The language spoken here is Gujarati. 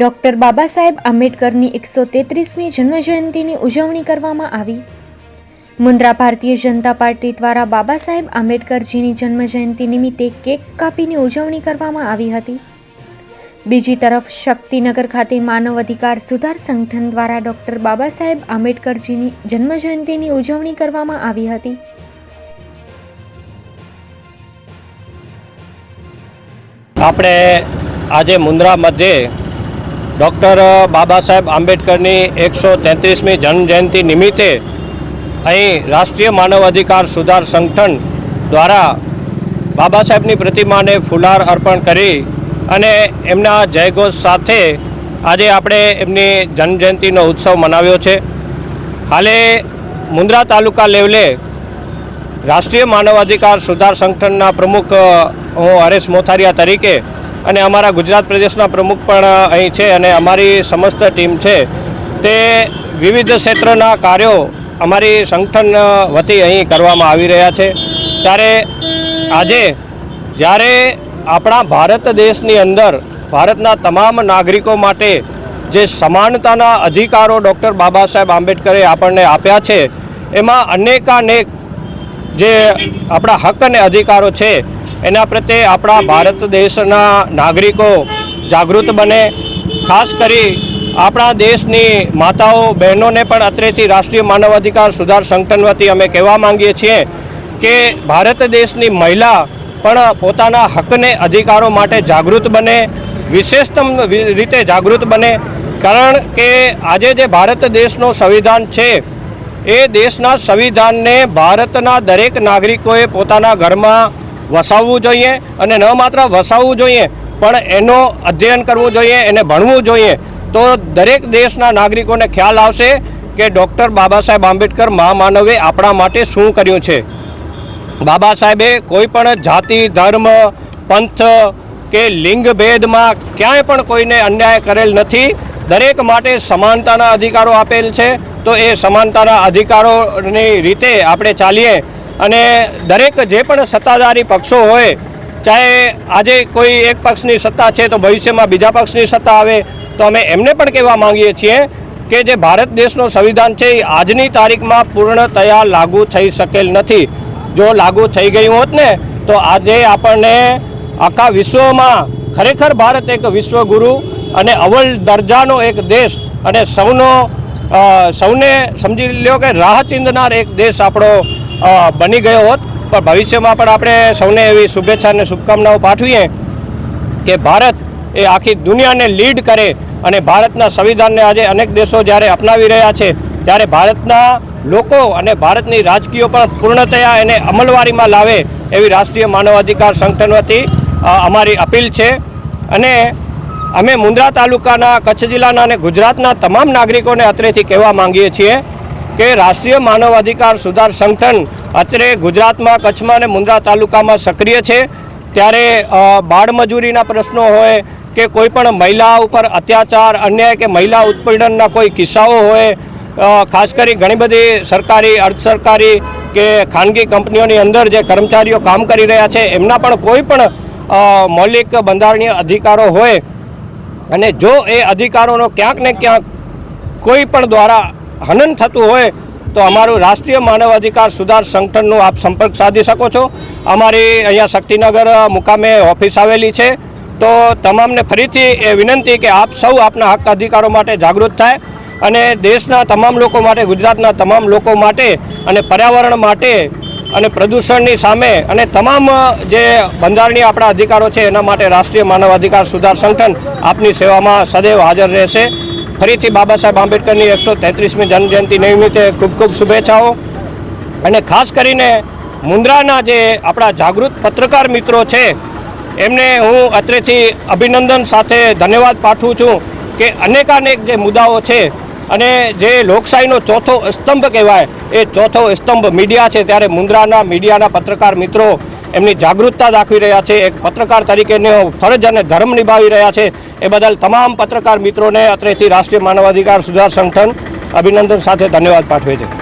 ડૉક્ટર બાબા સાહેબ આંબેડકરની એકસો તેત્રીસમી જન્મજયંતિની ઉજવણી કરવામાં આવી. મુન્દ્રા ભારતીય જનતા પાર્ટી દ્વારા બાબા સાહેબ આંબેડકરજીની જન્મજયંતિ નિમિત્તે કેક કાપીને ઉજવણી કરવામાં આવી હતી. બીજી તરફ શક્તિનગર ખાતે માનવ અધિકાર સુધાર સંગઠન દ્વારા ડૉક્ટર બાબા સાહેબ આંબેડકરજીની જન્મજયંતિની ઉજવણી કરવામાં આવી હતી. આપણે આજે મુન્દ્રા મધ્યે ડૉક્ટર બાબા સાહેબ આંબેડકરની એકસો તેત્રીસમી જન્મજયંતિ નિમિત્તે અહીં રાષ્ટ્રીય માનવ અધિકાર સુધાર સંગઠન દ્વારા બાબા સાહેબની પ્રતિમાને ફુલાર અર્પણ કરી અને એમના જયઘોષ સાથે આજે આપણે એમની જન્મજયંતિનો ઉત્સવ મનાવ્યો છે. હાલે મુન્દ્રા તાલુકા લેવલે રાષ્ટ્રીય માનવ અધિકાર સુધાર સંગઠનના પ્રમુખ હું હરેશ મોથારિયા તરીકે અને અમારા ગુજરાત પ્રદેશના પ્રમુખ પણ અહીં છે અને અમારી સમસ્ત ટીમ છે. તે વિવિધ ક્ષેત્રના કાર્યો અમારી સંગઠન વતી અહીં કરવામાં આવી રહ્યા છે. ત્યારે આજે જ્યારે આપણા ભારત દેશની અંદર ભારતના તમામ નાગરિકો માટે જે સમાનતાના અધિકારો ડૉક્ટર બાબા સાહેબ આંબેડકરે આપણને આપ્યા છે, એમાં અનેકાનેક જે આપણા હક અને અધિકારો છે એના પ્રત્યે આપણા ભારત દેશના નાગરિકો જાગૃત બને. ખાસ કરી આપણા દેશની માતાઓ, બહેનોને પણ અત્રેથી રાષ્ટ્રીય માનવ અધિકાર સુધાર સંગઠન વતી અમે કહેવા માંગીએ છીએ કે ભારત દેશની મહિલા પણ પોતાના હકને અધિકારો માટે જાગૃત બને, વિશેષતમ રીતે જાગૃત બને. કારણ કે આજે જે ભારત દેશનો સંવિધાન છે, એ દેશના સંવિધાનને ભારતના દરેક નાગરિકોએ પોતાના ઘરમાં વસાવવું જોઈએ અને ન માત્ર વસાવવું જોઈએ, પણ એનો અધ્યયન કરવું જોઈએ, એને ભણવું જોઈએ. તો દરેક દેશના નાગરિકોને ખ્યાલ આવશે કે ડૉક્ટર બાબા સાહેબ આંબેડકર મહામાનવે આપણા માટે શું કર્યું છે. બાબા સાહેબે કોઈ પણ જાતિ, ધર્મ, પંથ કે લિંગ ભેદમાં ક્યાંય પણ કોઈને અન્યાય કરેલ નથી. દરેક માટે સમાનતાના અધિકારો આપેલ છે. તો એ સમાનતાના અધિકારોની રીતે આપણે ચાલીએ અને દરેક જે પણ સત્તાધારી પક્ષો હોય, ચાહે આજે કોઈ એક પક્ષની સત્તા છે તો ભવિષ્યમાં બીજા પક્ષની સત્તા આવે, તો અમે એમને પણ કહેવા માંગીએ છીએ કે જે ભારત દેશનો સંવિધાન છે એ આજની તારીખમાં પૂર્ણતયા લાગુ થઈ શકેલ નથી. જો લાગુ થઈ ગયું હોત ને, તો આજે આપણને આખા વિશ્વમાં ખરેખર ભારત એક વિશ્વગુરુ અને અવ્વલ દરજાનો એક દેશ અને સૌનો સૌને સમજી લ્યો કે રાહ ચીંધનાર એક દેશ આપણો બની ગયો હોત. પણ ભવિષ્યમાં પણ આપણે સૌને એવી શુભેચ્છા અને શુભકામનાઓ પાઠવીએ કે ભારત એ આખી દુનિયાને લીડ કરે અને ભારતના સંવિધાનને આજે અનેક દેશો જ્યારે અપનાવી રહ્યા છે, ત્યારે ભારતના લોકો અને ભારતની રાજકીયો પણ પૂર્ણતયા એને અમલવારીમાં લાવે એવી રાષ્ટ્રીય માનવાધિકાર સંગઠન વતી અમારી અપીલ છે. અને અમે મુન્દ્રા તાલુકાના, કચ્છ જિલ્લાના અને ગુજરાતના તમામ નાગરિકોને અત્રેથી કહેવા માંગીએ છીએ કે રાષ્ટ્રીય માનવ અધિકાર સુધાર સંગઠન અત્રે ગુજરાતમાં, કચ્છમાં અને મુન્દ્રા તાલુકામાં સક્રિય છે. ત્યારે બાળમજૂરીના પ્રશ્નો હોય કે કોઈ પણ મહિલા ઉપર અત્યાચાર, અન્યાય કે મહિલા ઉત્પીડનના કોઈ કિસ્સાઓ હોય ખાસ કરી ઘણી બધી સરકારી, અર્ધ સરકારી કે ખાનગી કંપનીઓની અંદર જે કર્મચારીઓ કામ કરી રહ્યા છે, એમના પણ કોઈ પણ મૌલિક બંધારણીય અધિકારો હોય. અને જો એ અધિકારોનો ક્યાંક ને ક્યાંક કોઈ પણ દ્વારા હનન થતું હોય તો અમારું રાષ્ટ્રીય માનવ અધિકાર સુધાર સંગઠનનો આપ સંપર્ક સાધી શકો છો. અમારી અહીંયા શક્તિનગર મુકામે ઓફિસ આવેલી છે. તો તમામને ફરીથી એ વિનંતી કે આપ સૌ આપના હક અધિકારો માટે જાગૃત થાય અને દેશના તમામ લોકો માટે, ગુજરાતના તમામ લોકો માટે અને પર્યાવરણ માટે અને પ્રદૂષણની સામે અને તમામ જે બંધારણીય આપણા અધિકારો છે એના માટે રાષ્ટ્રીય માનવ અધિકાર સુધાર સંગઠન આપની સેવામાં સદૈવ હાજર રહેશે. ફરીથી બાબા સાહેબ આંબેડકરની એકસો તેત્રીસમી જન્મજયંતિ નિમિત્તે ખૂબ ખૂબ શુભેચ્છાઓ. અને ખાસ કરીને મુન્દ્રાના જે આપણા જાગૃત પત્રકાર મિત્રો છે, એમને હું અત્રેથી અભિનંદન સાથે ધન્યવાદ પાઠવું છું કે અનેકાનેક જે મુદ્દાઓ છે અને જે લોકશાહીનો ચોથો સ્તંભ કહેવાય, એ ચોથો સ્તંભ મીડિયા છે. ત્યારે મુન્દ્રાના મીડિયાના પત્રકાર મિત્રો એમની જાગૃતતા દાખવી રહ્યા છે. એક પત્રકાર તરીકેનો ફરજ અને ધર્મ નિભાવી રહ્યા છે. એ બદલ તમામ પત્રકાર મિત્રોને અત્રેથી રાષ્ટ્રીય માનવ અધિકાર સુધાર સંગઠન અભિનંદન સાથે ધન્યવાદ પાઠવે છે.